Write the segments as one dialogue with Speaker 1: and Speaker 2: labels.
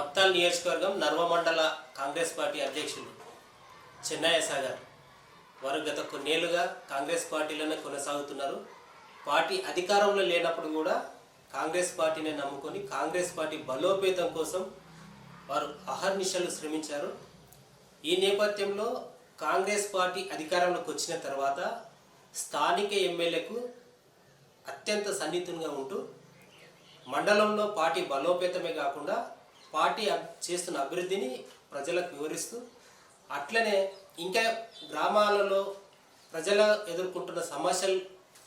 Speaker 1: మక్తాల్ నియోజకవర్గం నర్వ మండల కాంగ్రెస్ పార్టీ అధ్యక్షులు చెన్నయ్య సాగర్. వారు గత కొన్నేళ్ళుగా కాంగ్రెస్ పార్టీలోనే కొనసాగుతున్నారు. పార్టీ అధికారంలో లేనప్పుడు కూడా కాంగ్రెస్ పార్టీని నమ్ముకొని కాంగ్రెస్ పార్టీ బలోపేతం కోసం వారు అహర్నిశలు శ్రమించారు. ఈ నేపథ్యంలో కాంగ్రెస్ పార్టీ అధికారంలోకి వచ్చిన తర్వాత స్థానిక ఎమ్మెల్యేకు అత్యంత సన్నిహితంగా ఉంటూ మండలంలో పార్టీ బలోపేతమే కాకుండా పార్టీ చేస్తున్న అభివృద్ధిని ప్రజలకు వివరిస్తూ అట్లనే ఇంకా గ్రామాలలో ప్రజల ఎదుర్కొంటున్న సమస్యలు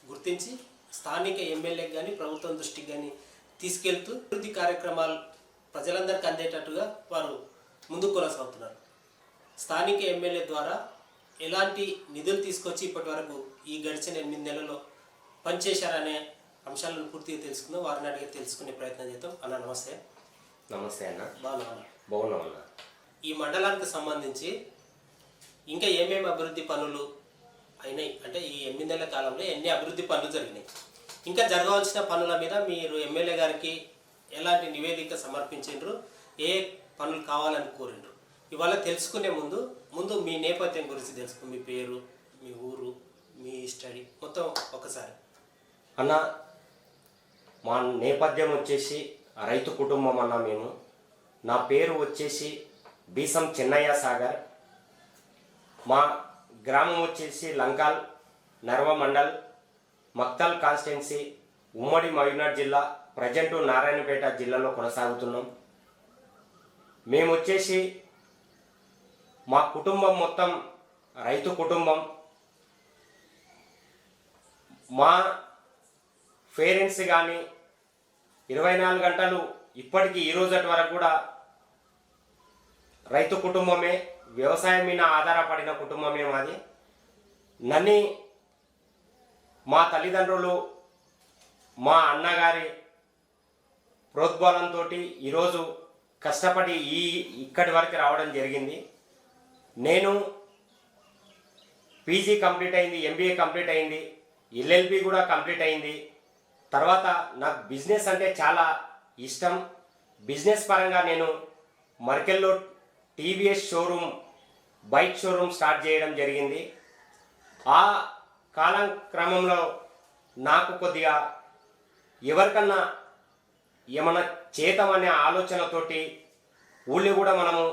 Speaker 1: గుర్తించి స్థానిక ఎమ్మెల్యేకి కానీ ప్రభుత్వం దృష్టికి కానీ తీసుకెళ్తూ అభివృద్ధి కార్యక్రమాలు ప్రజలందరికీ అందేటట్టుగా వారు ముందుకు కొనసాగుతున్నారు. స్థానిక ఎమ్మెల్యే ద్వారా ఎలాంటి నిధులు తీసుకొచ్చి ఇప్పటి వరకు ఈ గడిచిన ఎనిమిది నెలలో పనిచేశారనే అంశాలను పూర్తిగా తెలుసుకుందాం. వారిని అడిగి తెలుసుకునే ప్రయత్నం చేద్దాం. అన్న నమస్తే.
Speaker 2: నమస్తే అన్న.
Speaker 1: బాగున్నా
Speaker 2: అన్న.
Speaker 1: ఈ మండలానికి సంబంధించి ఇంకా ఏమేమి అభివృద్ధి పనులు అయినాయి? అంటే ఈ ఎనిమిది నెలల కాలంలో ఎన్ని అభివృద్ధి పనులు జరిగినాయి? ఇంకా జరగవలసిన పనుల మీద మీరు ఎమ్మెల్యే గారికి ఎలాంటి నివేదిక సమర్పించిండ్రు? ఏ పనులు కావాలని కోరిండ్రు? ఇవాళ తెలుసుకునే ముందు ముందు మీ నేపథ్యం గురించి తెలుసుకుని మీ పేరు మీ ఊరు మీ స్టడీ మొత్తం ఒకసారి.
Speaker 2: అన్న మా నేపథ్యం వచ్చేసి రైతు కుటుంబం అన్న మేము నా పేరు వచ్చేసి బీసం చెన్నయ్య సాగర్. మా గ్రామం వచ్చేసి లంకాల్ నర్వ మండల్ మక్తల్ కాన్స్టిట్యున్సీ ఉమ్మడి మయూనాడ్ జిల్లా ప్రజెంటు నారాయణపేట జిల్లాలో కొనసాగుతున్నాం. మేము వచ్చేసి మా కుటుంబం మొత్తం రైతు కుటుంబం. మా పేరెంట్స్ కానీ ఇరవై నాలుగు గంటలు ఇప్పటికీ ఈ రోజటి వరకు కూడా రైతు కుటుంబమే వ్యవసాయం మీద ఆధారపడిన కుటుంబమే మాది. నన్ను మా తల్లిదండ్రులు మా అన్నగారి ప్రోద్బలంతో ఈరోజు కష్టపడి ఈ ఇక్కడి వరకు రావడం జరిగింది. నేను పీజీ కంప్లీట్ అయింది ఎంబీఏ కంప్లీట్ అయింది ఎల్ఎల్బి కూడా కంప్లీట్ అయింది. తర్వాత నాకు బిజినెస్ అంటే చాలా ఇష్టం. బిజినెస్ పరంగా నేను మర్కెల్లో TVS showroom bike showroom start చేయడం జరిగింది. ఆ కాలం క్రమంలో నాకు కొద్దిగా ఎవరికన్నా ఏమన్నా చేద్దామనే ఆలోచనతోటి ఊళ్ళో కూడా మనము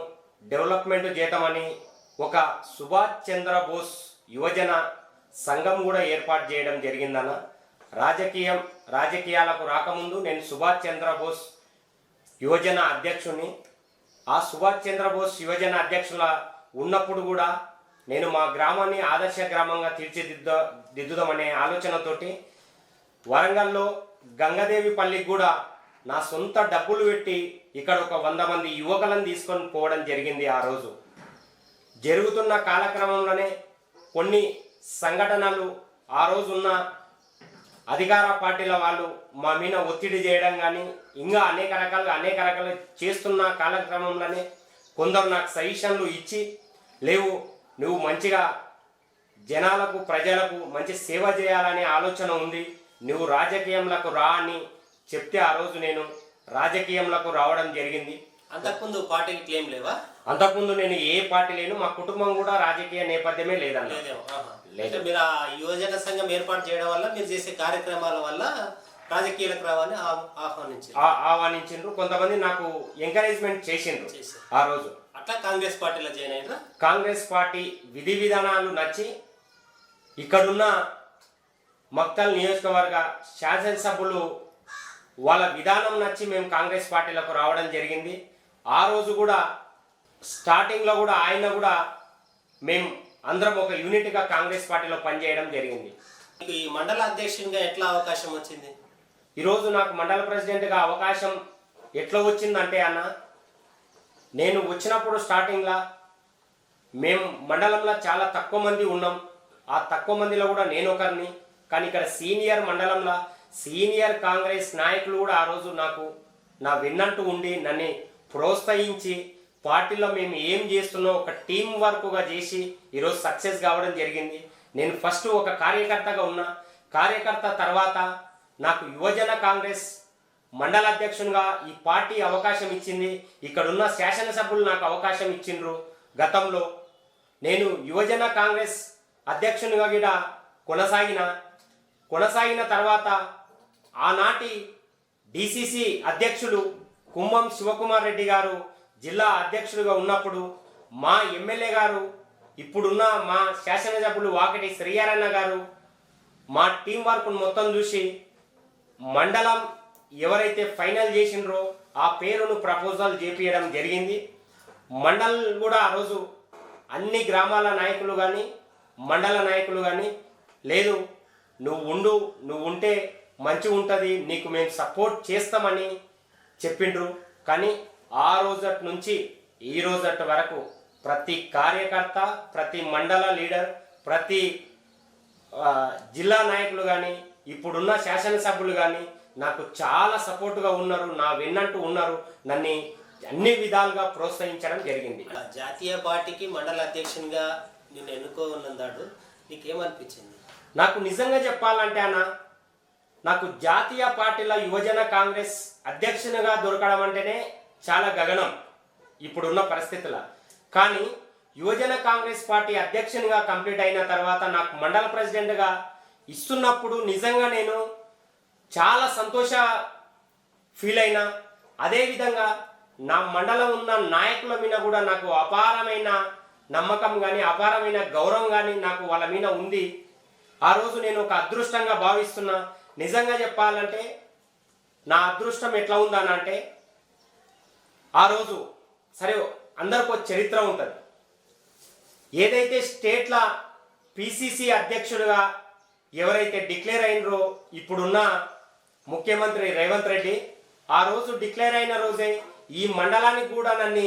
Speaker 2: డెవలప్మెంట్ చేద్దామని ఒక సుభాష్ చంద్రబోస్ యువజన సంఘం కూడా ఏర్పాటు చేయడం జరిగిందన్న. రాజకీయం రాజకీయాలకు రాకముందు నేను సుభాష్ చంద్రబోస్ యువజన అధ్యక్షుని ఆ సుభాష్ చంద్రబోస్ యువజన అధ్యక్షుల ఉన్నప్పుడు కూడా నేను మా గ్రామాన్ని ఆదర్శ గ్రామంగా తీర్చిదిద్ద దిద్దుదామనే ఆలోచనతోటి వరంగల్లో గంగదేవి పల్లికి కూడా నా సొంత డబ్బులు పెట్టి ఇక్కడ ఒక వంద మంది యువకులను తీసుకొని పోవడం జరిగింది ఆ రోజు. జరుగుతున్న కాలక్రమంలోనే కొన్ని సంఘటనలు ఆ రోజున్న అధికార పార్టీల వాళ్ళు మా మీద ఒత్తిడి చేయడం కానీ ఇంకా అనేక రకాలుగా అనేక రకాలు చేస్తున్న కాలక్రమంలోనే కొందరు నాకు సజెషన్లు ఇచ్చి లేవు నువ్వు మంచిగా జనాలకు ప్రజలకు మంచి సేవ చేయాలనే ఆలోచన ఉంది. నువ్వు రాజకీయంలకు రా అని చెప్తే ఆ రోజు నేను రాజకీయంలకు రావడం జరిగింది.
Speaker 1: అంతకుముందు పార్టీకి క్లెయిమ్ లేవా?
Speaker 2: అంతకుముందు నేను ఏ పార్టీ లేను మా కుటుంబం కూడా రాజకీయ నేపథ్యమే లేదన్న. లేదు.
Speaker 1: మీరు ఆ యువజన సంఘం ఏర్పాటు చేయడం వల్ల మీరు చేసే కార్యక్రమాల వల్ల రాజకీయాలకు రావాలని ఆహ్వానించారు.
Speaker 2: ఆ- ఆహ్వానించిండ్రు. కొంతమంది నాకు ఎంకరేజ్మెంట్ చేసిండ్రు. ఆ రోజు.
Speaker 1: అట్లా కాంగ్రెస్ పార్టీలో జాయిన్ అయినరా?
Speaker 2: కాంగ్రెస్ పార్టీ విధి విధానాలు నచ్చి ఇక్కడున్న మక్తల్ నియోజకవర్గ శాసనసభ్యులు వాళ్ళ విధానం నచ్చి మేము కాంగ్రెస్ పార్టీలకు రావడం జరిగింది. ఆ రోజు కూడా స్టార్టింగ్లో కూడా ఆయన కూడా మేము అందరం ఒక యూనిట్గా కాంగ్రెస్ పార్టీలో పనిచేయడం జరిగింది.
Speaker 1: ఈ మండల అధ్యక్షునిగా ఎట్లా అవకాశం వచ్చింది?
Speaker 2: ఈరోజు నాకు మండల ప్రెసిడెంట్గా అవకాశం ఎట్లా వచ్చిందంటే అన్న నేను వచ్చినప్పుడు స్టార్టింగ్లో మేము మండలంలో చాలా తక్కువ మంది ఉన్నాం. ఆ తక్కువ మందిలో కూడా నేను ఒకరిని కానీ ఇక్కడ సీనియర్ మండలంలో సీనియర్ కాంగ్రెస్ నాయకులు కూడా ఆ రోజు నాకు నా విన్నట్టు ఉండి నన్ను ప్రోత్సహించి పార్టీలో మేము ఏం చేస్తున్నాం ఒక టీం వర్క్గా చేసి ఈరోజు సక్సెస్ కావడం జరిగింది. నేను ఫస్ట్ ఒక కార్యకర్తగా ఉన్నా. కార్యకర్త తర్వాత నాకు యువజన కాంగ్రెస్ మండల అధ్యక్షునిగా ఈ పార్టీ అవకాశం ఇచ్చింది. ఇక్కడున్న శాసనసభ్యులు నాకు అవకాశం ఇచ్చిండ్రు. గతంలో నేను యువజన కాంగ్రెస్ అధ్యక్షునిగా కూడా కొనసాగిన కొనసాగిన తర్వాత ఆనాటి డిసిసి అధ్యక్షులు కుంభం శివకుమార్ రెడ్డి గారు జిల్లా అధ్యక్షుడిగా ఉన్నప్పుడు మా ఎమ్మెల్యే గారు ఇప్పుడున్న మా శాసనసభ్యులు వాకటి శ్రీయారన్న గారు మా టీం వర్క్ను మొత్తం చూసి మండలం ఎవరైతే ఫైనల్ చేసిండ్రో ఆ పేరును ప్రపోజల్ చేపించడం జరిగింది. మండల్ కూడా ఆ రోజు అన్ని గ్రామాల నాయకులు కానీ మండల నాయకులు కానీ లేదు నువ్వు ఉండు నువ్వు ఉంటే మంచిగా ఉంటుంది నీకు మేము సపోర్ట్ చేస్తామని చెప్పిండ్రు. కానీ ఆ రోజటి నుంచి ఈ రోజటి వరకు ప్రతి కార్యకర్త ప్రతి మండల లీడర్ ప్రతి జిల్లా నాయకులు కానీ ఇప్పుడున్న శాసనసభ్యులు కానీ నాకు చాలా సపోర్టుగా ఉన్నారు నా వెన్నంటూ ఉన్నారు. నన్ను అన్ని విధాలుగా ప్రోత్సహించడం జరిగింది.
Speaker 1: జాతీయ పార్టీకి మండల అధ్యక్షునిగా నిన్ను ఎన్నుకోనున్నాడు. నీకేమనిపించింది?
Speaker 2: నాకు నిజంగా చెప్పాలంటే అన్న నాకు జాతీయ పార్టీల యువజన కాంగ్రెస్ అధ్యక్షునిగా దొరకడం అంటేనే చాలా గగనం ఇప్పుడున్న పరిస్థితుల. కానీ యువజన కాంగ్రెస్ పార్టీ అధ్యక్షునిగా కంప్లీట్ అయిన తర్వాత నాకు మండల ప్రెసిడెంట్గా ఇస్తున్నప్పుడు నిజంగా నేను చాలా సంతోష ఫీల్ అయినా అదేవిధంగా నా మండలం ఉన్న నాయకుల మీద కూడా నాకు అపారమైన నమ్మకం కానీ అపారమైన గౌరవం కానీ నాకు వాళ్ళ మీద ఉంది. ఆ రోజు నేను ఒక అదృష్టంగా భావిస్తున్నా. నిజంగా చెప్పాలంటే నా అదృష్టం ఎట్లా ఉందని అంటే ఆ రోజు సరే అందరికి ఒక చరిత్ర ఉంటుంది. ఏదైతే స్టేట్ల పిసిసి అధ్యక్షుడిగా ఎవరైతే డిక్లేర్ అయినరో ఇప్పుడున్న ముఖ్యమంత్రి రేవంత్ రెడ్డి ఆ రోజు డిక్లేర్ అయిన రోజే ఈ మండలానికి కూడా నన్ను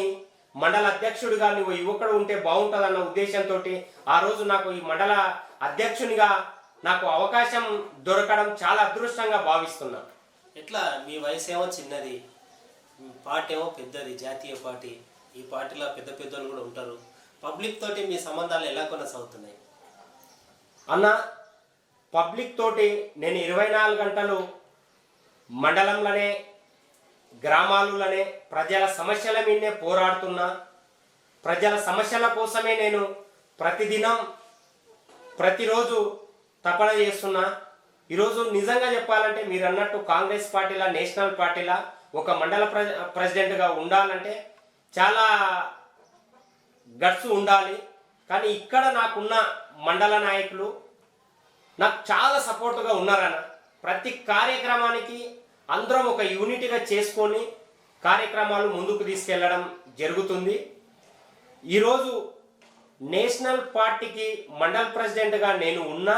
Speaker 2: మండల అధ్యక్షుడిగా నువ్వు యువకుడు ఉంటే బాగుంటుందన్న ఉద్దేశంతో ఆ రోజు నాకు ఈ మండల అధ్యక్షునిగా నాకు అవకాశం దొరకడం చాలా అదృష్టంగా భావిస్తున్నా.
Speaker 1: ఎట్లా? మీ వయసు ఏమో చిన్నది పార్టీ ఏమో పెద్దది జాతీయ పార్టీ. ఈ పార్టీలో పెద్ద పెద్దలు కూడా ఉంటారు. పబ్లిక్ తోటి మీ సంబంధాలు ఎలా కొనసాగుతున్నాయి?
Speaker 2: అన్న పబ్లిక్ తోటి నేను ఇరవై నాలుగు గంటలు మండలంలోనే గ్రామాలలోనే ప్రజల సమస్యల మీదనే పోరాడుతున్నా. ప్రజల సమస్యల కోసమే నేను ప్రతిదినం ప్రతిరోజు తపన చేస్తున్నా. ఈరోజు నిజంగా చెప్పాలంటే మీరు అన్నట్టు కాంగ్రెస్ పార్టీలా నేషనల్ పార్టీలా ఒక మండల ప్ర ప్రెసిడెంట్గా ఉండాలంటే చాలా గట్స్ ఉండాలి. కానీ ఇక్కడ నాకున్న మండల నాయకులు నాకు చాలా సపోర్టుగా ఉన్నారన్న. ప్రతి కార్యక్రమానికి అందరం ఒక యూనిట్గా చేసుకొని కార్యక్రమాలు ముందుకు తీసుకెళ్ళడం జరుగుతుంది. ఈరోజు నేషనల్ పార్టీకి మండల్ ప్రెసిడెంట్గా నేను ఉన్నా.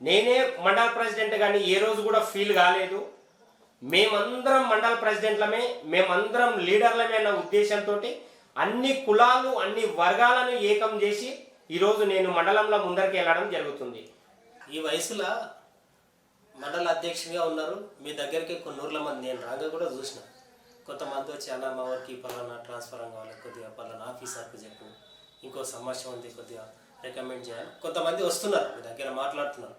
Speaker 2: నేనే మండల్ ప్రెసిడెంట్ కానీ ఏ రోజు కూడా ఫీల్ కాలేదు. మేమందరం మండల ప్రెసిడెంట్లమే మేమందరం లీడర్లమే అన్న ఉద్దేశంతో అన్ని కులాలు అన్ని వర్గాలను ఏకం చేసి ఈరోజు నేను మండలంలో ముందరికి వెళ్ళడం జరుగుతుంది.
Speaker 1: ఈ వయసులో మండల అధ్యక్షుడిగా ఉన్నారు. మీ దగ్గరికి కొన్ని మంది నేను రాగా కూడా చూసిన. కొంతమంది వచ్చి అన్న మా ఊరికి పలానా ట్రాన్స్ఫర్ కావాలి కొద్దిగా పలానా ఆఫీసర్కి చెప్పు. ఇంకో సమస్య ఉంది కొద్దిగా రికమెండ్ చేయాలి. కొంతమంది వస్తున్నారు మీ దగ్గర మాట్లాడుతున్నారు.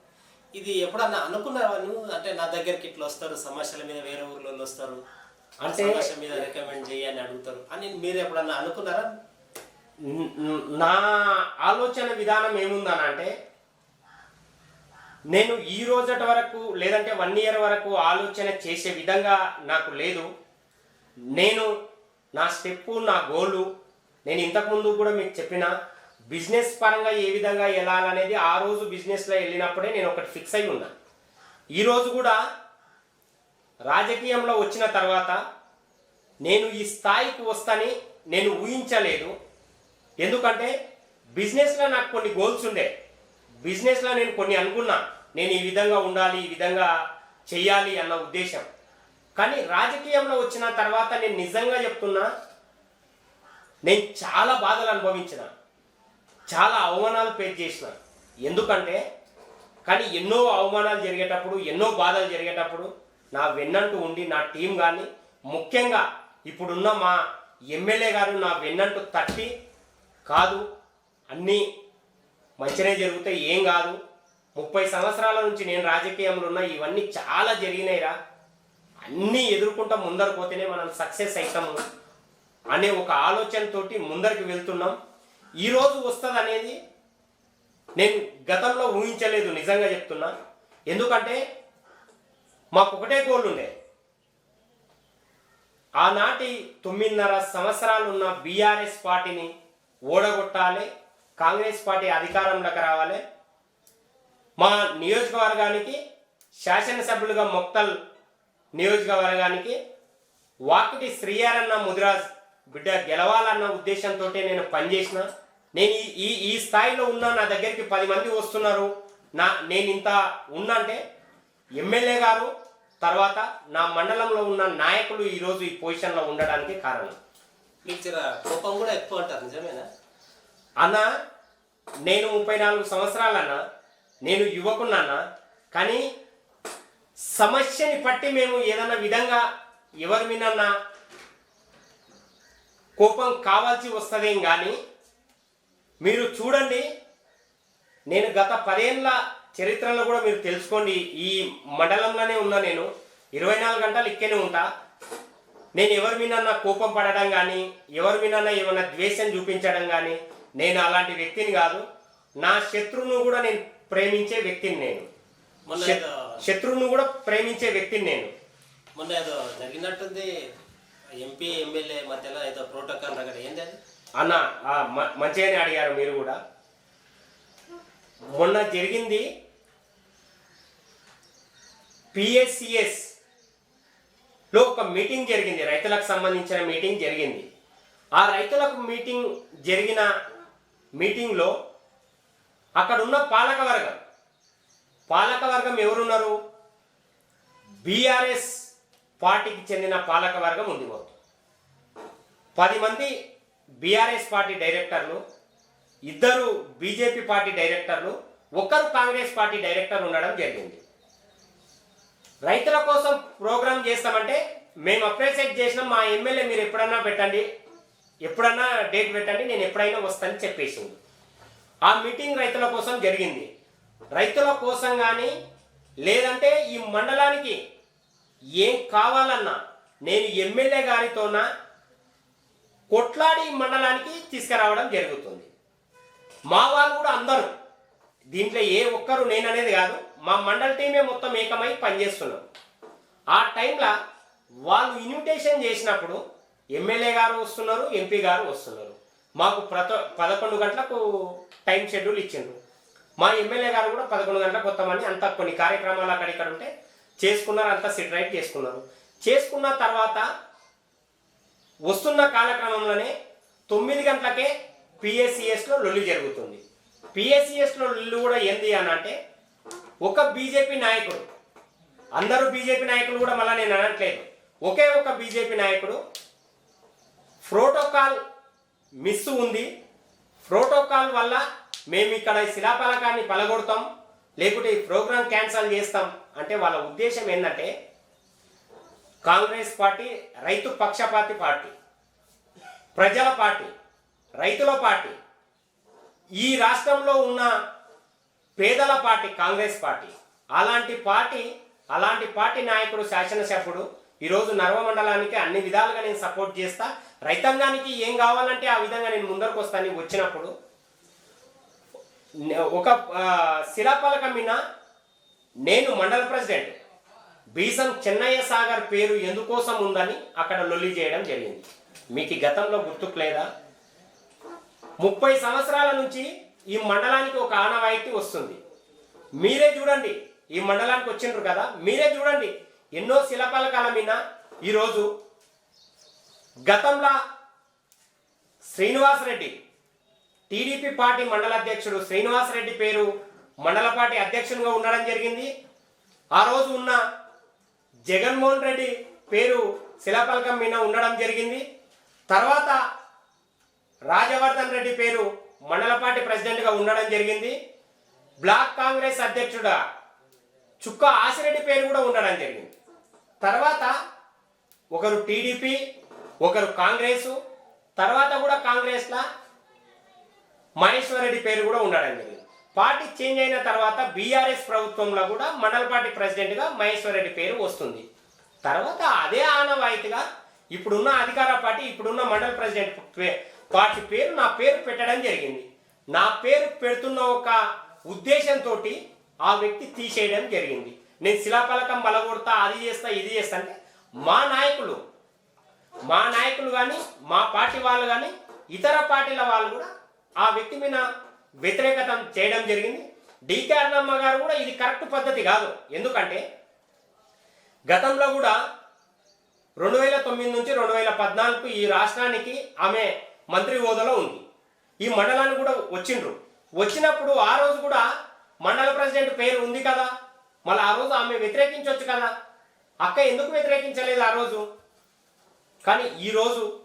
Speaker 1: ఇది ఎప్పుడన్నా అనుకున్నావా నువ్వు? అంటే నా దగ్గరికి ఇట్లా వస్తారు సమస్యల మీద వేరే ఊర్లో వస్తారు
Speaker 2: అంటే-
Speaker 1: సమస్య మీద రికమెండ్ చేయని అడుగుతారు. అని మీరు ఎప్పుడన్నా అనుకున్నారా?
Speaker 2: నా ఆలోచన విధానం ఏముందనంటే నేను ఈ రోజటి వరకు లేదంటే వన్ ఇయర్ వరకు ఆలోచన చేసే విధంగా నాకు లేదు. నేను నా స్టెప్పు నా గోలు నేను ఇంతకుముందు కూడా మీకు చెప్పిన బిజినెస్ పరంగా ఏ విధంగా వెళ్ళాలనేది ఆ రోజు బిజినెస్లో వెళ్ళినప్పుడే నేను ఒకటి ఫిక్స్ అయి ఉన్నా. ఈరోజు కూడా రాజకీయంలో వచ్చిన తర్వాత నేను ఈ స్థాయికి వస్తాని నేను ఊహించలేదు. ఎందుకంటే బిజినెస్లో నాకు కొన్ని గోల్స్ ఉండే. బిజినెస్లో నేను కొన్ని అనుకున్నా. నేను ఈ విధంగా ఉండాలి ఈ విధంగా చెయ్యాలి అన్న ఉద్దేశం. కానీ రాజకీయంలో వచ్చిన తర్వాత నేను నిజంగా చెప్తున్నా నేను చాలా బాధలు అనుభవించిన. చాలా అవమానాలు ఫేస్ చేసినారు ఎందుకంటే కానీ ఎన్నో అవమానాలు జరిగేటప్పుడు ఎన్నో బాధలు జరిగేటప్పుడు నా వెన్నంటూ ఉండి నా టీం కానీ ముఖ్యంగా ఇప్పుడున్న మా ఎమ్మెల్యే గారు నా వెన్నంటూ తట్టి కాదు అన్నీ మంచినే జరుగుతాయి ఏం కాదు. ముప్పై సంవత్సరాల నుంచి నేను రాజకీయంలో ఉన్నా ఇవన్నీ చాలా జరిగినాయిరా. అన్నీ ఎదుర్కొంటా ముందరు పోతేనే మనం సక్సెస్ అవుతాము అనే ఒక ఆలోచనతోటి ముందరికి వెళ్తున్నాం. ఈరోజు వస్తుంది అనేది నేను గతంలో ఊహించలేదు నిజంగా చెప్తున్నా. ఎందుకంటే మాకు ఒకటే గోల్ ఉండే. ఆనాటి తొమ్మిదిన్నర సంవత్సరాలు ఉన్న బీఆర్ఎస్ పార్టీని ఓడగొట్టాలి కాంగ్రెస్ పార్టీ అధికారంలోకి రావాలి. మా నియోజకవర్గానికి శాసనసభ్యులుగా మొక్తల్ నియోజకవర్గానికి వాకిటి శ్రీయారన్న ముదిరాజ్ బిడ్డ గెలవాలన్న ఉద్దేశంతో నేను పనిచేసిన. నేను ఈ- ఈ స్థాయిలో ఉన్నా నా దగ్గరికి పది మంది వస్తున్నారు. నా నేను ఇంత ఉన్నంటే ఎమ్మెల్యే గారు తర్వాత నా మండలంలో ఉన్న నాయకులు ఈరోజు ఈ పొజిషన్లో ఉండడానికి కారణం.
Speaker 1: కోపం కూడా ఎక్కువ అంటారు నిజమేనా?
Speaker 2: అన్న నేను ముప్పై నాలుగు సంవత్సరాలన్న నేను యువకున్నన్న కానీ సమస్యని పట్టి మేము ఏదన్నా విధంగా ఎవరి మీదన్నా కోపం కావాల్సి వస్తుందేం కానీ మీరు చూడండి నేను గత పదేళ్ళ చరిత్రలో కూడా మీరు తెలుసుకోండి ఈ మండలంలోనే ఉన్నా నేను. ఇరవై నాలుగు గంటలు ఇక్కనే ఉంటా. నేను ఎవరి మీద కోపం పడడం కానీ ఎవరి మీద ఏమైనా ద్వేషం చూపించడం కానీ నేను అలాంటి వ్యక్తిని కాదు. నా శత్రువును కూడా నేను ప్రేమించే వ్యక్తిని నేను. శత్రువును కూడా ప్రేమించే వ్యక్తిని నేను.
Speaker 1: మొన్న ఏదో జరిగినట్టుంది. ఎంపీ ఎమ్మెల్యే మధ్యలో ఏదో ప్రోటోకాల్ రగడ. ఏంది అది?
Speaker 2: అన్న మ- మంచిగానే అడిగారు మీరు కూడా. మొన్న జరిగింది పిఎస్సిఎస్లో ఒక మీటింగ్ జరిగింది రైతులకు సంబంధించిన మీటింగ్ జరిగింది. ఆ రైతులకు మీటింగ్ జరిగిన మీటింగ్లో అక్కడున్న పాలకవర్గం పాలక వర్గం పాలక వర్గం ఎవరున్నారు బీఆర్ఎస్ పార్టీకి చెందిన పాలక వర్గం ఉంది మొత్తం పది మంది బీఆర్ఎస్ పార్టీ డైరెక్టర్లు ఇద్దరు బీజేపీ పార్టీ డైరెక్టర్లు ఒక్కరు కాంగ్రెస్ పార్టీ డైరెక్టర్ ఉండడం జరిగింది. రైతుల కోసం ప్రోగ్రాం చేస్తామంటే మేము అప్రిషియేట్ చేసినాం మా ఎమ్మెల్యే మీరు ఎప్పుడన్నా పెట్టండి ఎప్పుడన్నా డేట్ పెట్టండి నేను ఎప్పుడైనా వస్తానని చెప్పేసింది ఆ మీటింగ్ రైతుల కోసం జరిగింది. రైతుల కోసం కానీ లేదంటే ఈ మండలానికి ఏం కావాలన్నా నేను ఎమ్మెల్యే గారితోనా కొట్లాడి మండలానికి తీసుకురావడం జరుగుతుంది. మా వాళ్ళు కూడా అందరూ దీంట్లో ఏ ఒక్కరు నేననేది కాదు మా మండల టీమే మొత్తం ఏకమై పనిచేస్తున్నాం. ఆ టైంలో వాళ్ళు ఇన్విటేషన్ చేసినప్పుడు ఎమ్మెల్యే గారు వస్తున్నారు ఎంపీ గారు వస్తున్నారు. మాకు ప్రత పదకొండు గంటలకు టైం షెడ్యూల్ ఇచ్చిండ్రు. మా ఎమ్మెల్యే గారు కూడా పదకొండు గంటలకు వస్తామని అంత కొన్ని కార్యక్రమాలు అక్కడ ఇక్కడ ఉంటే చేసుకున్నారు అంతా సిట్ చేసుకున్నారు. చేసుకున్న తర్వాత వస్తున్న కాలక్రమంలోనే తొమ్మిది గంటలకే పిఎస్సిఎస్లో లొల్లి జరుగుతుంది. పిఎస్సిఎస్లో లొల్లి కూడా ఏంది అని అంటే ఒక బీజేపీ నాయకుడు అందరూ బీజేపీ నాయకులు కూడా మళ్ళీ నేను అనట్లేదు. ఒకే ఒక బీజేపీ నాయకుడు ప్రోటోకాల్ మిస్ ఉంది. ప్రోటోకాల్ వల్ల మేము ఇక్కడ శిలాఫలకాన్ని పలగొడతాం లేకుంటే ఈ ప్రోగ్రామ్ క్యాన్సల్ చేస్తాం. అంటే వాళ్ళ ఉద్దేశం ఏంటంటే కాంగ్రెస్ పార్టీ రైతు పక్షపాతి పార్టీ ప్రజల పార్టీ రైతుల పార్టీ ఈ రాష్ట్రంలో ఉన్న పేదల పార్టీ కాంగ్రెస్ పార్టీ అలాంటి పార్టీ అలాంటి పార్టీ నాయకుడు శాసనసభ్యుడు ఈరోజు నర్వ మండలానికి అన్ని విధాలుగా నేను సపోర్ట్ చేస్తా. రైతాంగానికి ఏం కావాలంటే ఆ విధంగా నేను ముందరకు వస్తాను వచ్చినప్పుడు. ఒక ఆ, మీద నేను మండల ప్రెసిడెంట్. బీసం చెన్నయ్య సాగర్ పేరు ఎందుకోసం ఉందని అక్కడ లొల్లి చేయడం జరిగింది. మీకు గతంలో గుర్తుకు లేదా? ముప్పై సంవత్సరాల నుంచి ఈ మండలానికి ఒక ఆనవాయితీ వస్తుంది. మీరే చూడండి ఈ మండలానికి వచ్చిండ్రు కదా? మీరే చూడండి ఎన్నో శిలపలకాల మీద ఈరోజు గతంలో శ్రీనివాసరెడ్డి టీడీపీ పార్టీ మండల అధ్యక్షుడు శ్రీనివాసరెడ్డి పేరు మండల పార్టీ అధ్యక్షునిగా ఉండడం జరిగింది. ఆ రోజు ఉన్న జగన్మోహన్ రెడ్డి పేరు శిలాపలకం మీద ఉండడం జరిగింది. తర్వాత రాజవర్ధన్ రెడ్డి పేరు మండలపాటి ప్రెసిడెంట్గా ఉండడం జరిగింది. బ్లాక్ కాంగ్రెస్ అధ్యక్షుడా చుక్క ఆసిరెడ్డి పేరు కూడా ఉండడం జరిగింది. తర్వాత ఒకరు టీడీపీ ఒకరు కాంగ్రెస్ తర్వాత కూడా కాంగ్రెస్లా మహేశ్వర్ రెడ్డి పేరు కూడా ఉండడం జరిగింది. పార్టీ చేంజ్ అయిన తర్వాత బీఆర్ఎస్ ప్రభుత్వంలో కూడా మండల పార్టీ ప్రెసిడెంట్గా మహేశ్వరరెడ్డి పేరు వస్తుంది. తర్వాత అదే ఆనవాయితీగా ఇప్పుడున్న అధికార పార్టీ ఇప్పుడున్న మండల ప్రెసిడెంట్ పే- పార్టీ పేరు నా పేరు పెట్టడం జరిగింది. నా పేరు పెడుతున్న ఒక ఉద్దేశంతో ఆ వ్యక్తి తీసేయడం జరిగింది. నేను శిలాఫలకం బలగొడతా అది చేస్తా ఇది చేస్తా అంటే మా నాయకులు మా నాయకులు కానీ మా పార్టీ వాళ్ళు కానీ ఇతర పార్టీల వాళ్ళు కూడా ఆ వ్యక్తి మీద వ్యతిరేకతం చేయడం జరిగింది. డికే అన్నమ్మ గారు కూడా ఇది కరెక్ట్ పద్ధతి కాదు. ఎందుకంటే గతంలో కూడా రెండు వేల తొమ్మిది నుంచి రెండు వేల పద్నాలుగు ఈ రాష్ట్రానికి ఆమె మంత్రి హోదాలో ఉంది. ఈ మండలానికి కూడా వచ్చిండ్రు. వచ్చినప్పుడు ఆ రోజు కూడా మండల ప్రెసిడెంట్ పేరు ఉంది కదా. మళ్ళీ ఆ రోజు ఆమె వ్యతిరేకించవచ్చు కదా. అక్క ఎందుకు వ్యతిరేకించలేదు ఆ రోజు? కానీ ఈరోజు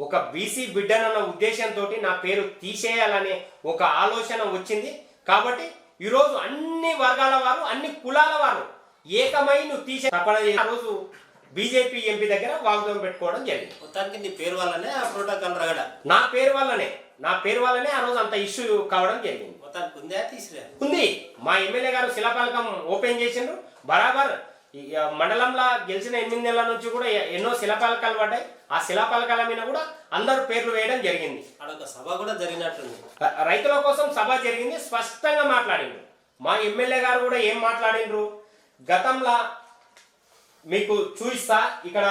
Speaker 2: ఒక బీసీ బిడ్డనన్న ఉద్దేశంతో నా పేరు తీసేయాలనే ఒక ఆలోచన వచ్చింది. కాబట్టి ఈరోజు అన్ని వర్గాల వారు అన్ని కులాల వారు ఏకమై నువ్వు తీసే తపన రోజు బీజేపీ ఎంపీ దగ్గర వాగ్దానం పెట్టుకోవడం జరిగింది.
Speaker 1: మొత్తానికి నీ పేరు వల్లనే ఆ ప్రోటోకాల్ రగడ?
Speaker 2: నా పేరు వల్లనే నా పేరు వల్లనే ఆ రోజు అంత ఇష్యూ కావడం జరిగింది.
Speaker 1: మొత్తానికి ఉందా తీసిరా?
Speaker 2: ఉంది. మా ఎమ్మెల్యే గారు శిలాఫలకం ఓపెన్ చేసిండ్రు. బరాబర్ మండలంలో గెలిచిన ఎనిమిది నెలల నుంచి కూడా ఎన్నో శిలాఫలకాలు పడ్డాయి. ఆ శిలాఫలకాల మీద కూడా అందరూ పేర్లు వేయడం జరిగింది.
Speaker 1: ఆడొక సభ కూడా జరిగినట్టుంది.
Speaker 2: రైతుల కోసం సభ జరిగింది స్పష్టంగా మాట్లాడిండ్రు. మా ఎమ్మెల్యే గారు కూడా ఏం మాట్లాడిండ్రు? గతంలో మీకు చూపిస్తా. ఇక్కడ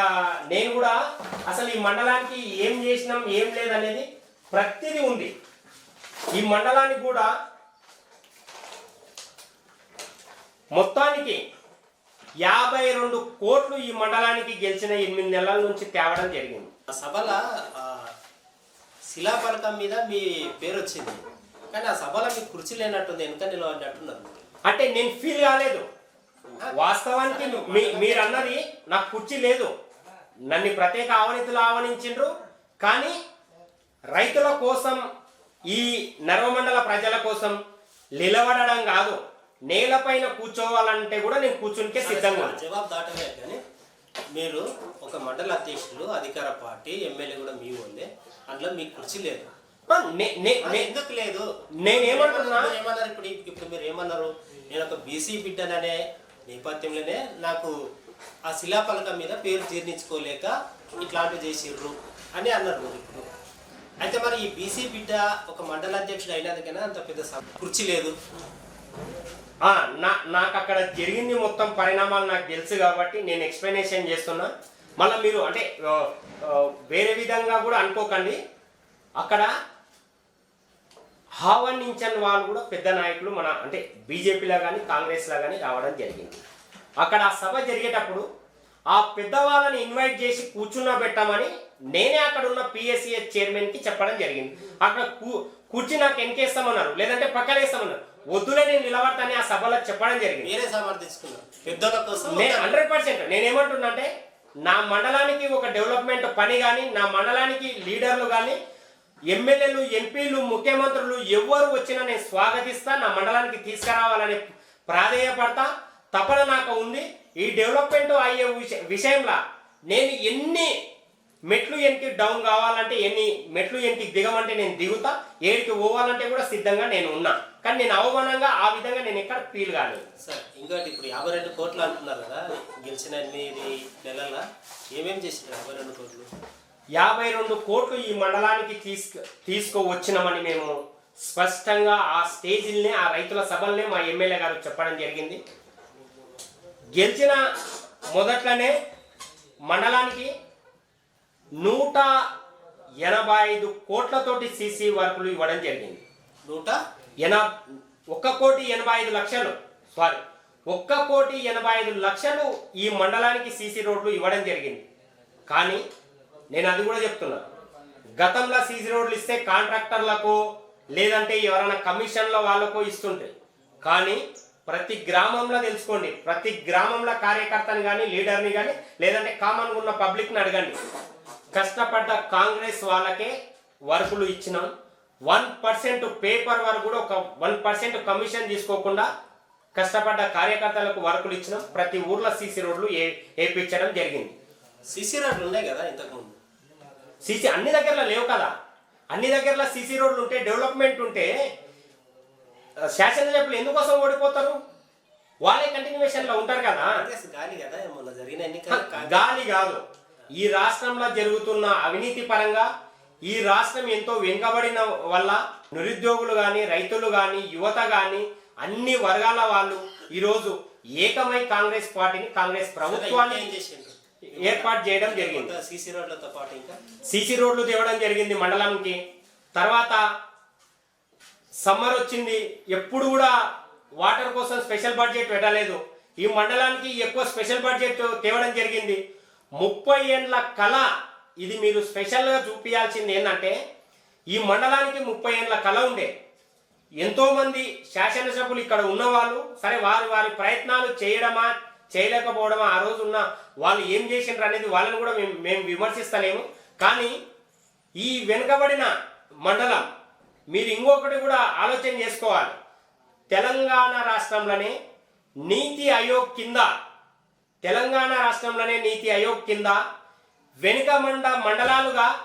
Speaker 2: నేను కూడా అసలు ఈ మండలానికి ఏం చేసినాం ఏం లేదనేది ప్రతిదీ ఉంది. ఈ మండలానికి కూడా మొత్తానికి యాభై రెండు కోట్లు ఈ మండలానికి గెలిచిన ఎనిమిది నెలల నుంచి తేవడం జరిగింది.
Speaker 1: ఆ సభల శిలాఫలకం మీద మీ పేరు వచ్చింది కానీ ఆ సభలో మీకు కుర్చీ లేనట్టుంది వెనుక నిలబడినట్టున్నారు?
Speaker 2: అంటే నేను ఫీల్ కాలేదు. వాస్తవానికి మీరు అన్నది నాకు కుర్చీ లేదు. నన్ను ప్రత్యేక ఆవనితులు ఆహ్వానించిండ్రు. కానీ రైతుల కోసం ఈ నర్వమండల ప్రజల కోసం నిలబడడం కాదు. నేలపైన కూర్చోవాలంటే కూడా నేను కూర్చునికే సిద్ధంగా.
Speaker 1: జవాబు దాటలే కానీ మీరు ఒక మండల అధ్యక్షులు అధికార పార్టీ ఎమ్మెల్యే కూడా మీ వాళ్ళే అందులో మీకు కుర్చీ లేదు. ఎందుకు లేదు?
Speaker 2: నేనేమంటున్నా?
Speaker 1: ఏమన్నారు ఇప్పుడు ఇప్పుడు మీరు ఏమన్నారు? నేను ఒక బీసీ బిడ్డననే నేపథ్యంలోనే నాకు ఆ శిలాఫలకం మీద పేరు జీర్ణించుకోలేక ఇట్లాంటివి చేసిర్రు అని అన్నారు మీరు ఇప్పుడు. అయితే మరి ఈ బీసీ బిడ్డ ఒక మండల అధ్యక్షుడు అయినందుకైనా అంత పెద్ద కుర్చీ లేదు.
Speaker 2: నా నాకు అక్కడ జరిగింది మొత్తం పరిణామాలు నాకు తెలుసు కాబట్టి నేను ఎక్స్ప్లెనేషన్ చేస్తున్నా. మళ్ళీ మీరు అంటే వేరే విధంగా కూడా అనుకోకండి. అక్కడ ఆహ్వానించని వాళ్ళు కూడా పెద్ద నాయకులు మన అంటే బీజేపీలో కానీ కాంగ్రెస్లో కానీ రావడం జరిగింది. అక్కడ ఆ సభ జరిగేటప్పుడు ఆ పెద్దవాళ్ళని ఇన్వైట్ చేసి కూర్చున్నబెట్టామని నేనే అక్కడ ఉన్న పిఎస్సిఎస్ చైర్మన్కి చెప్పడం జరిగింది. అక్కడ కూ కూర్చి నాకు ఎన్కేస్తామన్నారు లేదంటే పక్కలేస్తామన్నారు. వద్దులే నేను నిలబడతానని ఆ సభలో చెప్పడం జరిగింది.
Speaker 1: మీరే సమర్థించుకున్నారు పెద్దల కోసం
Speaker 2: నేను హండ్రెడ్ పర్సెంట్. నేనేమంటున్నా అంటే నా మండలానికి ఒక డెవలప్మెంట్ పని కానీ నా మండలానికి లీడర్లు కానీ ఎమ్మెల్యేలు ఎంపీలు ముఖ్యమంత్రులు ఎవరు వచ్చినా నేను స్వాగతిస్తా నా మండలానికి తీసుకురావాలని ప్రాధేయపడతా. తపన నాకు ఉంది. ఈ డెవలప్మెంట్ అయ్యే విష- విషయంలో నేను ఎన్ని మెట్లు ఎనికి డౌన్ కావాలంటే ఎన్ని? మెట్లు ఎనికి దిగమంటే నేను దిగుతా ఏడికి పోవాలంటే కూడా సిద్ధంగా నేను ఉన్నా. కానీ నేను అవమానంగా ఆ విధంగా నేను ఎక్కడ ఫీల్ కాలేదు.
Speaker 1: సార్ ఇంకోటి ఇప్పుడు యాభై రెండు కోట్లు అంటున్నారు కదా గెలిచిన ఎనిమిది నెలల? ఏమేమి చేసినారు యాభై రెండు కోట్లు?
Speaker 2: యాభై రెండు కోట్లు ఈ మండలానికి తీసుకు తీసుకువచ్చినామని మేము స్పష్టంగా ఆ స్టేజిల్నే ఆ రైతుల సభల్నే మా ఎమ్మెల్యే గారు చెప్పడం జరిగింది. గెలిచిన మొదట్లోనే మండలానికి నూట ఎనభై ఐదు కోట్లతోటి సీసీ వర్కులు ఇవ్వడం జరిగింది.
Speaker 1: నూట?
Speaker 2: ఎన ఒక్క కోటి ఎనభై ఐదు లక్షలు సారీ ఒక్క కోటి ఎనభై ఐదు లక్షలు ఈ మండలానికి సీసీ రోడ్లు ఇవ్వడం జరిగింది. కానీ నేను అది కూడా చెప్తున్నా గతంలో సీసీ రోడ్లు ఇస్తే కాంట్రాక్టర్లకు లేదంటే ఎవరైనా కమిషన్ల వాళ్ళకు ఇస్తుంటాయి కానీ ప్రతి గ్రామంలో తెలుసుకోండి ప్రతి గ్రామంలో కార్యకర్తని కానీ లీడర్ని కానీ లేదంటే కామన్గా ఉన్న పబ్లిక్ని అడగండి. కష్టపడ్డ కాంగ్రెస్ వాళ్ళకే వర్కులు ఇచ్చినాం. వన్ పర్సెంట్ పేపర్ వర్క్ కూడా ఒక వన్ పర్సెంట్ కమిషన్ తీసుకోకుండా కష్టపడ్డ కార్యకర్తలకు వర్కులు ఇచ్చినాం. ప్రతి ఊర్లో సీసీ రోడ్లు ఏ వేయించడం జరిగింది.
Speaker 1: సిసి రోడ్లు ఉన్నాయి కదా ఇంతకుముందు?
Speaker 2: సీసీ అన్ని దగ్గరలో లేవు కదా. అన్ని దగ్గరలో సీసీ రోడ్లు ఉంటే డెవలప్మెంట్ ఉంటే శాసనసభ్యులు ఎందుకోసం ఓడిపోతారు? వాళ్ళే కంటిన్యూషన్లో ఉంటారు కదా.
Speaker 1: గాలి కదా
Speaker 2: గాలి కాదు. ఈ రాష్ట్రంలో జరుగుతున్న అవినీతి పరంగా ఈ రాష్ట్రం ఎంతో వెనుకబడిన వల్ల నిరుద్యోగులు కానీ రైతులు కానీ యువత కానీ అన్ని వర్గాల వాళ్ళు ఈరోజు ఏకమై కాంగ్రెస్ పార్టీని కాంగ్రెస్ ప్రభుత్వాన్ని ఏర్పాటు చేయడం జరిగింది.
Speaker 1: సీసీ రోడ్లతో పాటు ఇంకా?
Speaker 2: సీసీ రోడ్లు తేవడం జరిగింది మండలంకి తర్వాత సమ్మర్ వచ్చింది. ఎప్పుడు కూడా వాటర్ కోసం స్పెషల్ బడ్జెట్ పెట్టలేదు. ఈ మండలానికి ఎక్కువ స్పెషల్ బడ్జెట్ తేవడం జరిగింది. ముప్పై ఏండ్ల కళ ఇది మీరు స్పెషల్గా చూపించాల్సింది ఏంటంటే ఈ మండలానికి ముప్పై ఏండ్ల కళ ఉండే. ఎంతోమంది శాసనసభ్యులు ఇక్కడ ఉన్నవాళ్ళు సరే వారి వారి ప్రయత్నాలు చేయడమా చేయలేకపోవడమా ఆ రోజు ఉన్న వాళ్ళు ఏం చేసిండ్రు అనేది వాళ్ళని కూడా మేము మేము విమర్శిస్తలేము. కానీ ఈ వెనుకబడిన మండలం మీరు ఇంకొకటి కూడా ఆలోచన చేసుకోవాలి. తెలంగాణ రాష్ట్రంలోనే నీతి ఆయోగ్ కింద తెలంగాణ రాష్ట్రంలోనే నీతి ఆయోగ్ కింద వెనుక మండ మండలాలుగా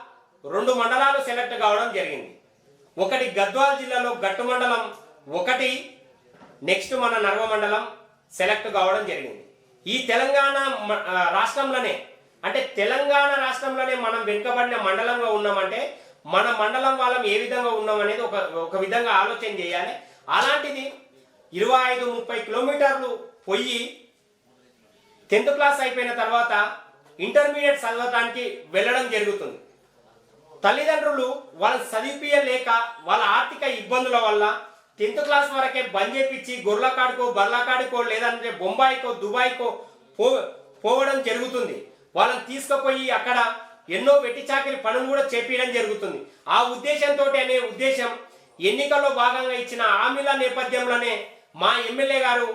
Speaker 2: రెండు మండలాలు సెలెక్ట్ కావడం జరిగింది. ఒకటి గద్వాల్ జిల్లాలో గట్టు మండలం ఒకటి నెక్స్ట్ మన నర్వ మండలం సెలెక్ట్ కావడం జరిగింది. ఈ తెలంగాణ మ- రాష్ట్రంలోనే అంటే తెలంగాణ రాష్ట్రంలోనే మనం వెనుకబడిన మండలంగా ఉన్నామంటే మన మండలం వాళ్ళం ఏ విధంగా ఉన్నాం అనేది ఒక ఒక విధంగా ఆలోచన చేయాలి. అలాంటిది ఇరవై ఐదు ముప్పై కిలోమీటర్లు పొయ్యి టెన్త్ క్లాస్ అయిపోయిన తర్వాత ఇంటర్మీడియట్ చదవటానికి వెళ్ళడం జరుగుతుంది. తల్లిదండ్రులు వాళ్ళు చదివిపియలేక వాళ్ళ ఆర్థిక ఇబ్బందుల వల్ల టెన్త్ క్లాస్ వరకే బంద్ చేపించి గొర్రెకాడికో బర్లకాడుకో లేదంటే బొంబాయికో దుబాయ్కో పో పోవడం జరుగుతుంది. వాళ్ళని తీసుకుపోయి అక్కడ ఎన్నో వెట్టి చాకరి పనులు కూడా చేపించడం జరుగుతుంది. ఆ ఉద్దేశంతో అనే ఉద్దేశం ఎన్నికల్లో భాగంగా ఇచ్చిన హామీల నేపథ్యంలోనే మా ఎమ్మెల్యే గారు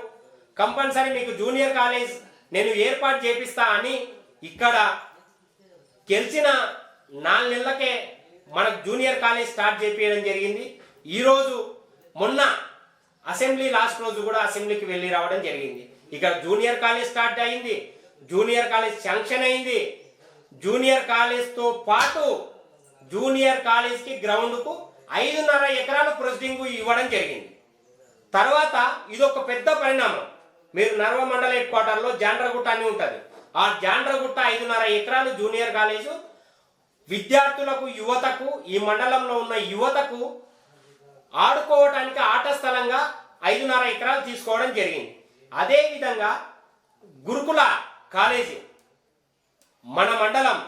Speaker 2: కంపల్సరీ మీకు జూనియర్ కాలేజ్ నేను ఏర్పాటు చేపిస్తా అని ఇక్కడ గెలిచిన నాలుగు నెలలకే మనకు జూనియర్ కాలేజ్ స్టార్ట్ చేపించడం జరిగింది. ఈరోజు మొన్న అసెంబ్లీ లాస్ట్ రోజు కూడా అసెంబ్లీకి వెళ్ళి రావడం జరిగింది. ఇక్కడ జూనియర్ కాలేజ్ స్టార్ట్ అయింది. జూనియర్ కాలేజ్ శాంక్షన్ అయింది. జూనియర్ కాలేజ్తో పాటు జూనియర్ కాలేజ్కి గ్రౌండ్కు ఐదున్నర ఎకరాలు ప్రొసీడింగ్ ఇవ్వడం జరిగింది. తర్వాత ఇది ఒక పెద్ద పరిణామం. మీరు నర్వ మండల హెడ్ క్వార్టర్లో జాండ్రగుట్ట అని ఉంటుంది. ఆ జాండ్రగుట్ట ఐదున్నర ఎకరాలు జూనియర్ కాలేజు. విద్యార్థులకు యువతకు ఈ మండలంలో ఉన్న యువతకు ఆడుకోవటానికి ఆట స్థలంగా ఐదున్నర ఎకరాలు తీసుకోవడం జరిగింది. అదేవిధంగా గురుకుల కాలేజీ. మన మండలం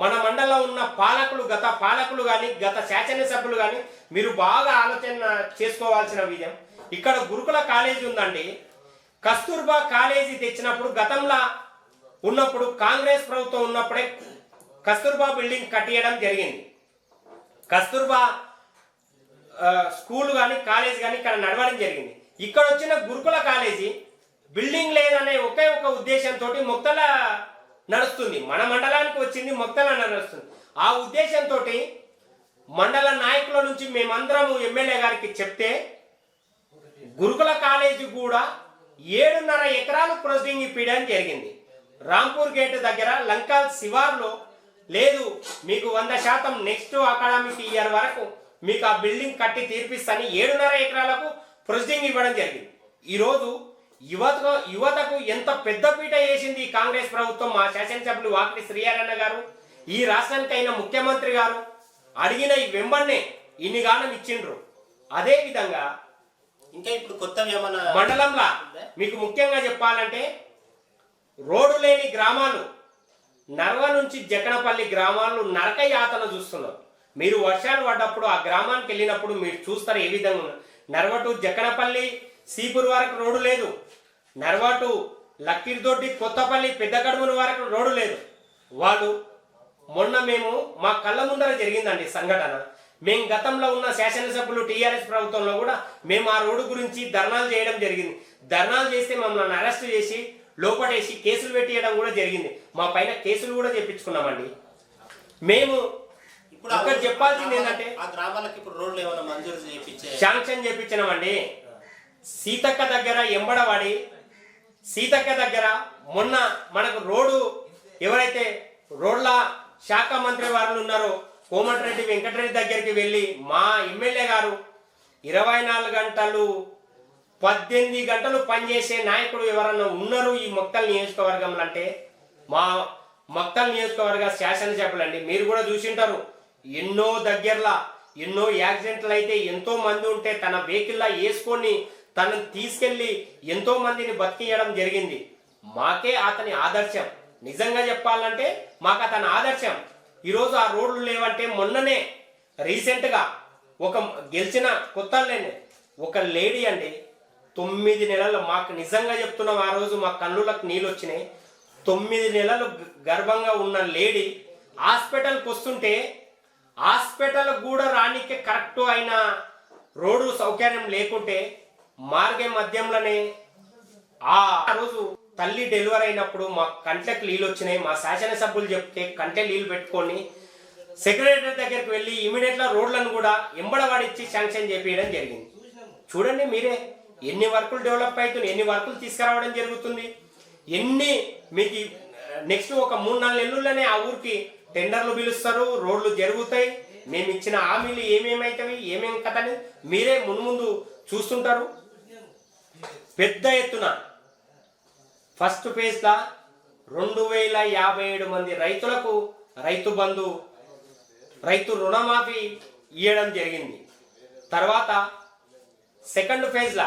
Speaker 2: మన మండలంలో ఉన్న పాలకులు గత పాలకులు కానీ గత శాసనసభ్యులు కానీ మీరు బాగా ఆలోచన చేసుకోవాల్సిన విషయం. ఇక్కడ గురుకుల కాలేజీ ఉందండి. కస్తూర్బా కాలేజీ తెచ్చినప్పుడు గతంలో ఉన్నప్పుడు కాంగ్రెస్ ప్రభుత్వం ఉన్నప్పుడే కస్తూర్బా బిల్డింగ్ కట్టియడం జరిగింది. కస్తూర్బా స్కూల్ కానీ కాలేజ్ కానీ ఇక్కడ నడవడం జరిగింది. ఇక్కడ వచ్చిన గురుకుల కాలేజీ బిల్డింగ్ లేదనే ఒకే ఒక ఉద్దేశంతో మొక్కల నడుస్తుంది. మన మండలానికి వచ్చింది మొక్కల నడుస్తుంది. ఆ ఉద్దేశంతో మండల నాయకుల నుంచి మేమందరం ఎమ్మెల్యే గారికి చెప్తే గురుకుల కాలేజీ కూడా ఏడున్నర ఎకరాలు ప్రొసీడింగ్ ఇప్పించడం జరిగింది. రాంపూర్ గేట్ దగ్గర లంకా శివార్లో లేదు మీకు వంద శాతం నెక్స్ట్ అకాడమిక్ ఇయర్ వరకు మీకు ఆ బిల్డింగ్ కట్టి తీర్పిస్తాని ఏడున్నర ఎకరాలకు ప్రొసీడింగ్ ఇవ్వడం జరిగింది. ఈరోజు యువత యువతకు ఎంత పెద్దపీట వేసింది కాంగ్రెస్ ప్రభుత్వం మా శాసనసభ్యులు వాకిటి శ్రీహరణ గారు ఈ రాష్ట్రానికి అయిన ముఖ్యమంత్రి గారు అడిగిన ఈ వెంబడినే ఇన్ని గానం ఇచ్చిండ్రు. అదేవిధంగా
Speaker 1: ఇంకా ఇప్పుడు కొత్తవి ఏమన్నా
Speaker 2: మండలంలో మీకు ముఖ్యంగా చెప్పాలంటే రోడ్డు లేని గ్రామాలు నర్వ నుంచి జకనపల్లి గ్రామాలు నరక యాతన చూస్తున్నారు. మీరు వర్షాలు పడ్డప్పుడు ఆ గ్రామానికి వెళ్ళినప్పుడు మీరు చూస్తారు ఏ విధంగా. నర్వ టు జకనపల్లి సీపూర్ వరకు రోడ్డు లేదు. నర్వ టు లక్కిరిదొడ్డి కొత్తపల్లి పెద్ద కడుముల వరకు రోడ్డు లేదు. వాళ్ళు మొన్న మేము మా కళ్ళ ముందర జరిగిందండి సంఘటన. మేము గతంలో ఉన్న శాసనసభ్యులు టీఆర్ఎస్ ప్రభుత్వంలో కూడా మేము ఆ రోడ్డు గురించి ధర్నాలు చేయడం జరిగింది. ధర్నాలు చేస్తే మమ్మల్ని అరెస్ట్ చేసి లోపటేసి కేసులు పెట్టియడం కూడా జరిగింది. మా పైన కేసులు కూడా చేపించుకున్నామండి. మేము
Speaker 1: ఇప్పుడు ఊరు-
Speaker 2: చెప్పాల్సింది ఏంటంటే
Speaker 1: ఆ గ్రామాలకు ఇప్పుడు రోడ్లు ఏమైనా మంజూరు చేయించే
Speaker 2: శాంక్షన్ చేపించినామండి. సీతక్క దగ్గర ఎంబడవాడి సీతక్క దగ్గర మొన్న మనకు రోడ్డు ఎవరైతే రోడ్ల శాఖ మంత్రి వారు ఉన్నారో కోమటిరెడ్డి వెంకటరెడ్డి దగ్గరికి వెళ్ళి మా ఎమ్మెల్యే గారు ఇరవై నాలుగు గంటలు పద్దెనిమిది గంటలు పనిచేసే నాయకుడు ఎవరన్నా ఉన్నారు ఈ మొక్కల్ నియోజకవర్గంలో అంటే? మా మొక్కల్ నియోజకవర్గ శాసనసభ్యులు మీరు కూడా చూసింటారు. ఎన్నో దగ్గరలా ఎన్నో యాక్సిడెంట్లు అయితే ఎంతో మంది ఉంటే తన వెహికల్లా వేసుకొని తను తీసుకెళ్ళి ఎంతో మందిని బతికేయడం జరిగింది. మాకే అతని ఆదర్శం. నిజంగా చెప్పాలంటే మాకు అతని ఆదర్శం. ఈరోజు ఆ రోడ్లు లేవంటే మొన్ననే రీసెంట్గా ఒక గెలిచిన కొత్తలేనే ఒక లేడీ అండి తొమ్మిది నెలలు మాకు నిజంగా చెప్తున్నాం ఆ రోజు మా కళ్ళులకు నీళ్ళు వచ్చినాయి. తొమ్మిది నెలలు గ- గర్భంగా ఉన్న లేడీ హాస్పిటల్కి వస్తుంటే హాస్పిటల్ కూడా రానికే కరెక్ట్ అయిన రోడ్డు సౌకర్యం లేకుంటే మార్గే మధ్యంలోనే ఆ రోజు తల్లి డెలివరీ అయినప్పుడు మా కంట్లకు నీళ్ళు వచ్చినాయి. మా శాసనసభ్యులు చెప్తే కంటె నీళ్ళు పెట్టుకొని సెక్రటరీ దగ్గరికి వెళ్ళి ఇమీడియట్గా రోడ్లను కూడా ఎంబడవాడిచ్చి శాంక్షన్ చేపించడం జరిగింది. చూడండి మీరే ఎన్ని వర్కులు డెవలప్ అవుతున్నాయి ఎన్ని వర్కులు తీసుకురావడం జరుగుతుంది. ఎన్ని మీకు నెక్స్ట్ ఒక మూడు నాలుగు నెలల్లోనే ఆ ఊరికి టెండర్లు పిలుస్తారు రోడ్లు జరుగుతాయి. మేము ఇచ్చిన హామీలు ఏమేమవుతాయి ఏమేమి కథని మీరే మున్ముందు చూస్తుంటారు. పెద్ద ఎత్తున ఫస్ట్ ఫేజ్లా రెండు వేల యాభై ఏడు మంది రైతులకు రైతు బంధు రైతు రుణమాఫీ ఇవ్వడం జరిగింది. తర్వాత సెకండ్ ఫేజ్లా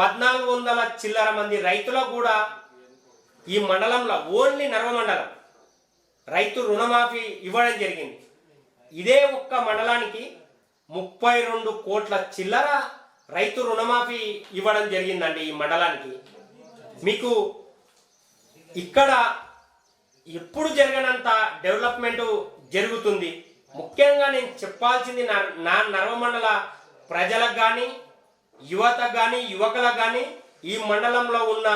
Speaker 2: పద్నాలుగు వందల చిల్లర మంది రైతులకు కూడా ఈ మండలంలో ఓన్లీ నర్వ మండలం రైతు రుణమాఫీ ఇవ్వడం జరిగింది. ఇదే ఒక్క మండలానికి ముప్పై రెండు కోట్ల చిల్లర రైతు రుణమాఫీ ఇవ్వడం జరిగిందండి ఈ మండలానికి. మీకు ఇక్కడ ఎప్పుడు జరగనంత డెవలప్మెంట్ జరుగుతుంది. ముఖ్యంగా నేను చెప్పాల్సింది నా నా నర్వమండల ప్రజలకు కానీ యువతకు కానీ యువకులకు కానీ ఈ మండలంలో ఉన్న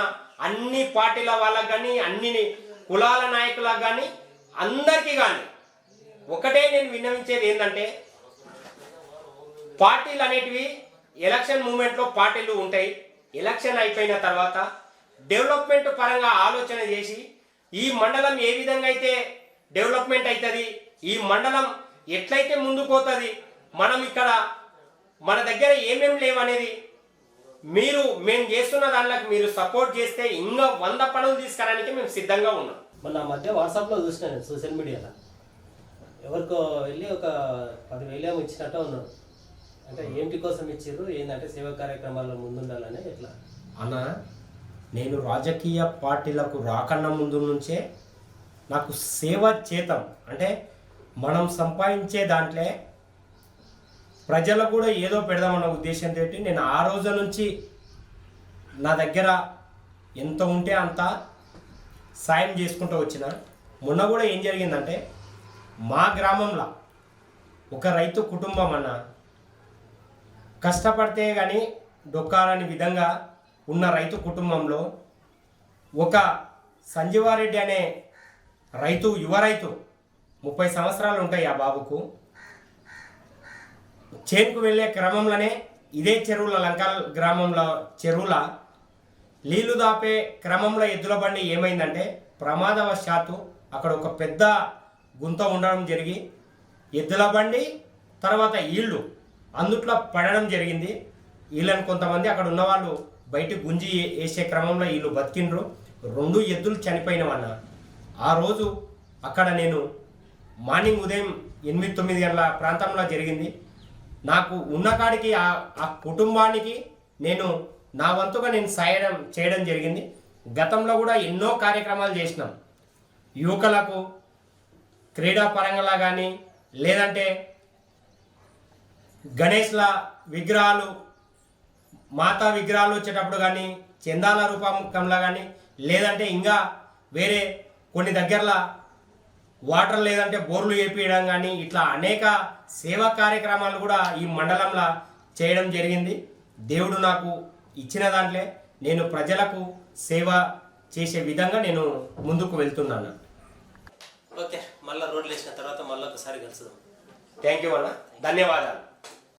Speaker 2: అన్ని పార్టీల వాళ్ళకు కానీ అన్ని కులాల నాయకులకు కానీ అందరికీ కానీ ఒకటే నేను విన్నవించేది ఏంటంటే పార్టీలు అనేటివి ఎలక్షన్ మూమెంట్లో పార్టీలు ఉంటాయి. ఎలక్షన్ అయిపోయిన తర్వాత డెవలప్మెంట్ పరంగా ఆలోచన చేసి ఈ మండలం ఏ విధంగా అయితే డెవలప్మెంట్ అవుతుంది ఈ మండలం ఎట్లయితే ముందుకు పోతుంది మనం ఇక్కడ మన దగ్గర ఏమేం లేవనేది మీరు మేము చేస్తున్న దానిలకు మీరు సపోర్ట్ చేస్తే ఇంకా వంద పనులు తీసుకురానికి మేము సిద్ధంగా ఉన్నాం.
Speaker 1: మొన్న మధ్య వాట్సాప్లో చూసిన నేను సోషల్ మీడియాలో. ఎవరికో వెళ్ళి ఒక పదివేలు ఏమో ఇచ్చినట్టు ఉన్నాడు అంటే ఏంటి కోసం ఇచ్చారు ఏంటంటే సేవా కార్యక్రమాల్లో ముందుండాలని ఎట్లా?
Speaker 2: అన్న నేను రాజకీయ పార్టీలకు రాకన్నా ముందు నుంచే నాకు సేవ చేతం. అంటే మనం సంపాదించే దాంట్లో ప్రజలకు కూడా ఏదో పెడదామన్న ఉద్దేశం ఉద్దేశంతో నేను ఆ రోజు నుంచి నా దగ్గర ఎంత ఉంటే అంత సాయం చేసుకుంటూ వచ్చిన. మొన్న కూడా ఏం జరిగిందంటే మా గ్రామంలో ఒక రైతు కుటుంబం అన్న. కష్టపడితే కానీ డొక్కారని విధంగా ఉన్న రైతు కుటుంబంలో ఒక సంజీవారెడ్డి అనే రైతు యువ రైతు ముప్పై సంవత్సరాలు ఉంటాయి ఆ బాబుకు. చేనుకు వెళ్ళే క్రమంలోనే ఇదే చెరువుల లంకాల్ గ్రామంలో చెరువుల నీళ్ళు దాపే క్రమంలో ఎద్దుల బండి ఏమైందంటే ప్రమాదవశాత్తు అక్కడ ఒక పెద్ద గుంత ఉండడం జరిగి ఎద్దుల బండి తర్వాత ఈళ్ళు అందుట్లో పడడం జరిగింది. వీళ్ళని కొంతమంది అక్కడ ఉన్నవాళ్ళు బయట గుంజి వేసే క్రమంలో వీళ్ళు బతికిండ్రు. రెండు ఎద్దులు చనిపోయినవన్న. ఆ రోజు అక్కడ నేను మార్నింగ్ ఉదయం ఎనిమిది తొమ్మిది గంటల ప్రాంతంలో జరిగింది. నాకు ఉన్న కాడికి ఆ ఆ కుటుంబానికి నేను నా వంతుగా నేను సాయడం చేయడం జరిగింది. గతంలో కూడా ఎన్నో కార్యక్రమాలు చేసినాం. యువకులకు క్రీడాపరంగా కానీ లేదంటే గణేష్ల విగ్రహాలు మాతా విగ్రహాలు వచ్చేటప్పుడు కానీ చందాల రూపకంలో కానీ లేదంటే ఇంకా వేరే కొన్ని దగ్గరలో వాటర్ లేదంటే బోర్లు వేపించడం కానీ ఇట్లా అనేక సేవా కార్యక్రమాలు కూడా ఈ మండలంలో చేయడం జరిగింది. దేవుడు నాకు ఇచ్చిన దాంట్లో నేను ప్రజలకు సేవ చేసే విధంగా నేను ముందుకు వెళ్తున్నాను.
Speaker 1: ఓకే మళ్ళీ రోడ్లు వేసిన తర్వాత మళ్ళీ ఒకసారి కలుసుదాం.
Speaker 2: థ్యాంక్ యూ అన్న. ధన్యవాదాలు.